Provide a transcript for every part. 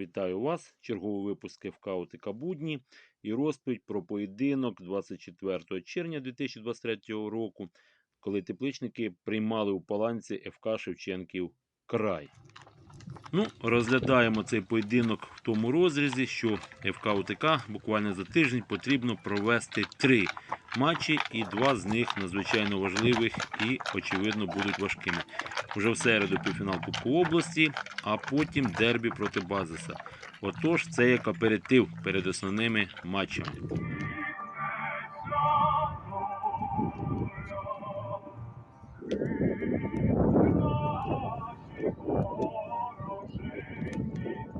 Вітаю вас! Черговий випуск ОТК Будні і розповідь про поєдинок 24 червня 2023 року, коли тепличники приймали у паланці ФК Шевченків край. Ну, розглядаємо цей поєдинок в тому розрізі, що ФК ОТК буквально за тиждень потрібно провести три матчі, і два з них надзвичайно важливих і, очевидно, будуть важкими. Уже в середу півфінал Кубку області, а потім дербі проти Базиса. Отож, це як аперитив перед основними матчами.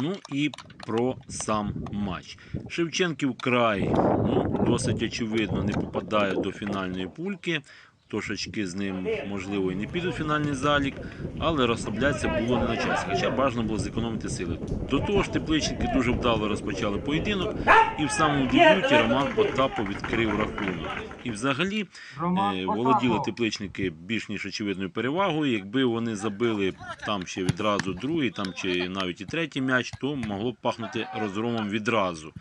Ну і про сам матч. Шевченків край ну, досить очевидно не попадає до фінальної пульки. Тож очки з ним, можливо, і не підуть в фінальний залік, але розслаблятися було не на часі, хоча бажано було зекономити сили. До того ж, тепличники дуже вдало розпочали поєдинок, і в самому дебюті Роман Потапов відкрив рахунок. І взагалі е, володіли тепличники більш ніж очевидною перевагою. Якби вони забили там ще відразу другий, там чи навіть і третій м'яч, то могло б пахнути розгромом відразу.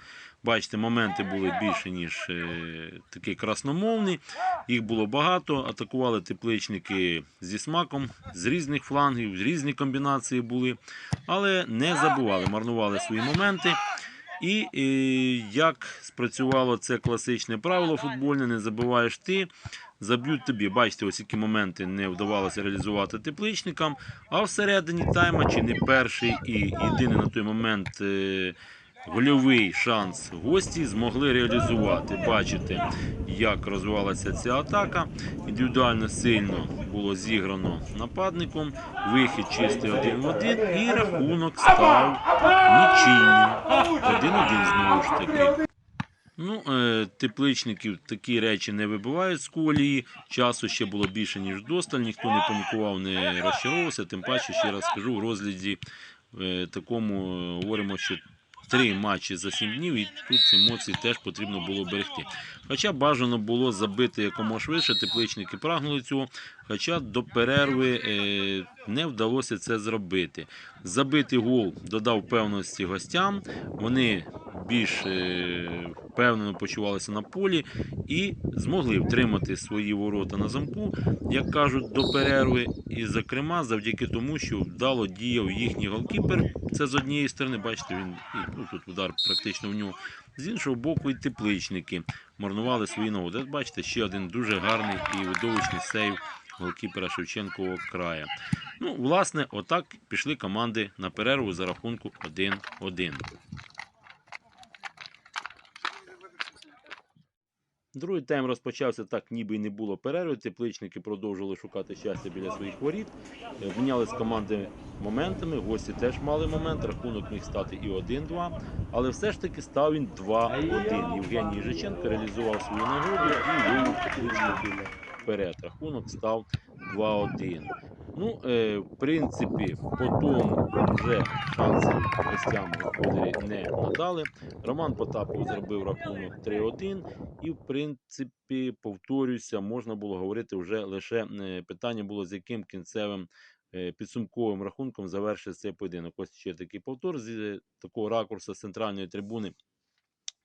Бачите, моменти були більше, ніж е, такий красномовний. Їх було багато. Атакували тепличники зі смаком, з різних флангів, з різні комбінації були, але не забували, марнували свої моменти. І е, як спрацювало це класичне правило футбольне, не забуваєш ти, заб'ють тобі. Бачите, ось які моменти не вдавалося реалізувати тепличникам. А всередині тайма чи не перший і єдиний на той момент. Гольовий шанс гості змогли реалізувати. Бачите, як розвивалася ця атака. Індивідуально сильно було зіграно нападником. Вихід чистий один в один, і рахунок став нічийним. Один-один знову ж таки. Ну, е, тепличників такі речі не вибивають з колії. Часу ще було більше, ніж досталь. Ніхто не панікував, не розчаровувався. Тим паче, ще раз скажу, в розгляді е, такому е, говоримо, що три матчі за сім днів, і тут емоції теж потрібно було берегти. Хоча бажано було забити якомога швидше, тепличники прагнули цього. Хоча до перерви е, не вдалося це зробити. Забитий гол додав певності гостям. Вони більш е, впевнено почувалися на полі і змогли втримати свої ворота на замку, як кажуть, до перерви. І, зокрема, завдяки тому, що вдало діяв їхній голкіпер. Це з однієї сторони, бачите, він ну, тут удар практично в нього. З іншого боку, і тепличники марнували свої нагоди. От Бачите, ще один дуже гарний і видовищний сейв голкіпера Шевченкового края. Ну, власне, отак пішли команди на перерву за рахунку 1-1. Другий тайм розпочався так, ніби й не було перерви. Тепличники продовжували шукати щастя біля своїх воріт. Е, Міняли з команди моментами. Гості теж мали момент. Рахунок міг стати і 1-2. Але все ж таки став він 2-1. Євгеній Жиченко реалізував свою нагоду і вивів тепличників вперед. Рахунок став 2-1. Ну, е, в принципі, по тому вже шанси гостям господарі не надали. Роман Потапов зробив рахунок 3-1. І, в принципі, повторюся, можна було говорити вже лише е, питання було, з яким кінцевим е, підсумковим рахунком завершиться цей поєдинок. Ось ще такий повтор з е, такого ракурсу з центральної трибуни.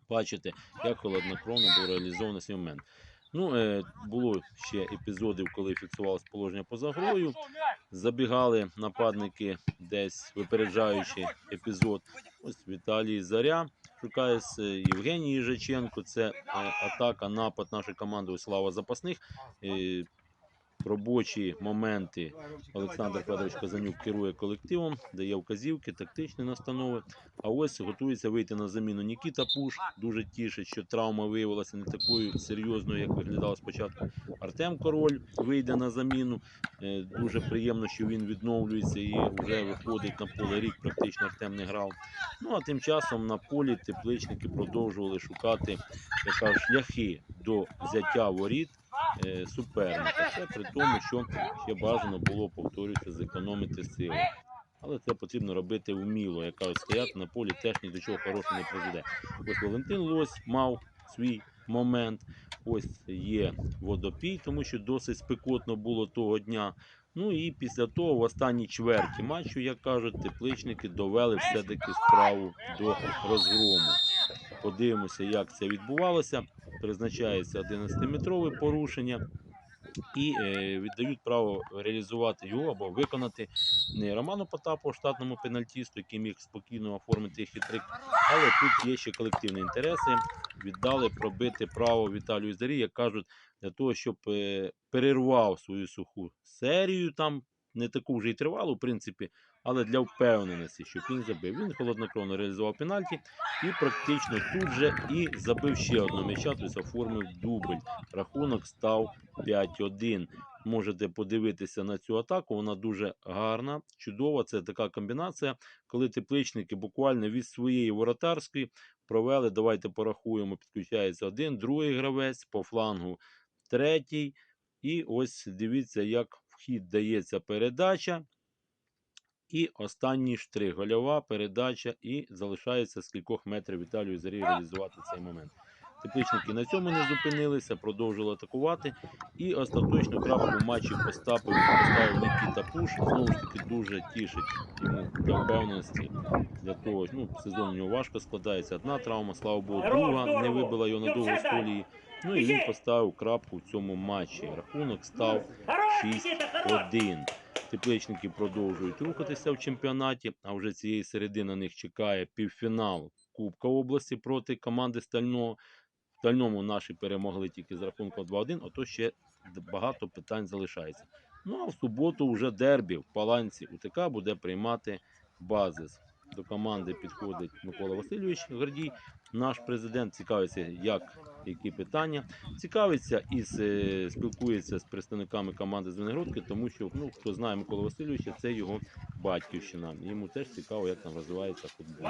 Бачите, як холоднокровно був реалізований цей момент. Ну, було ще епізодів, коли фіксувалось положення поза грою. Забігали нападники десь випереджаючи епізод. Ось Віталій Заря шукає з Євгенії Євгеній Їжаченко. Це е, атака, напад нашої команди слава запасних. Робочі моменти Олександр Федорович Казанюк керує колективом, дає вказівки, тактичні настанови. А ось готується вийти на заміну Нікіта Пуш. Дуже тішить, що травма виявилася не такою серйозною, як виглядала спочатку. Артем Король вийде на заміну. Е, Дуже приємно, що він відновлюється і вже виходить на поле рік. Практично Артем не грав. Ну а тим часом на полі тепличники продовжували шукати шляхи до взяття воріт суперника. Це при тому, що ще бажано було повторюся, зекономити сили. Але це потрібно робити вміло, яка стояти на полі теж ні до чого хорошого не призведе. Ось Валентин Лось мав свій момент. Ось є водопій, тому що досить спекотно було того дня. Ну і після того, в останній чверті матчу, як кажуть, тепличники довели все-таки справу до розгрому. Подивимося, як це відбувалося. Призначається 11-метрове порушення і е, віддають право реалізувати його або виконати не Роману Потапову, штатному пенальтісту, який міг спокійно оформити хитрик, але тут є ще колективні інтереси. Віддали пробити право Віталію Зарі, як кажуть, для того, щоб е, перервав свою суху серію там. Не таку вже й тривалу, в принципі, але для впевненості, щоб він забив. Він холоднокровно реалізував пенальті і практично тут же і забив ще одного м'яча, тобто оформив дубль. Рахунок став 5-1. Можете подивитися на цю атаку. Вона дуже гарна, чудова. Це така комбінація, коли тепличники буквально від своєї воротарської провели. Давайте порахуємо. Підключається один, другий гравець по флангу, третій. І ось дивіться, як вхід дається передача. І останній штрих. Гольова передача. І залишається з кількох метрів Віталію Зарі реалізувати цей момент. Тепличники на цьому не зупинилися, продовжили атакувати. І остаточну крапку в матчі поставив, поставив Нікіта Пуш. Знову ж таки дуже тішить йому для впевненості. Для того, ну, сезон у нього важко складається. Одна травма, слава Богу, друга не вибила його надовго з колії. Ну і він поставив крапку в цьому матчі. Рахунок став 6-1. Тепличники продовжують рухатися в чемпіонаті, а вже цієї середи на них чекає півфінал Кубка області проти команди Стального. В Стальному наші перемогли тільки з рахунком 2-1, ото ще багато питань залишається. Ну а в суботу вже дербі в Паланці УТК буде приймати базис. До команди підходить Микола Васильович Гордій, наш президент. Цікавиться, як які питання. Цікавиться і спілкується з представниками команди Звенигородки, тому що ну, хто знає Микола Васильовича, це його батьківщина. Йому теж цікаво, як там розвивається футбол.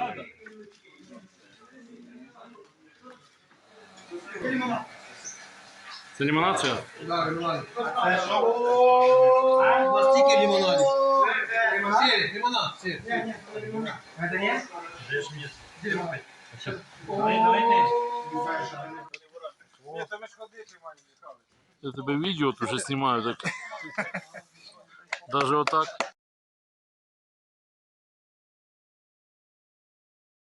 Це лимонація? Лимонад. У Нет, нет, лимонад. Сир, лимонад, сир. Это нет? Я тебе видео уже снимаю так. Даже отак.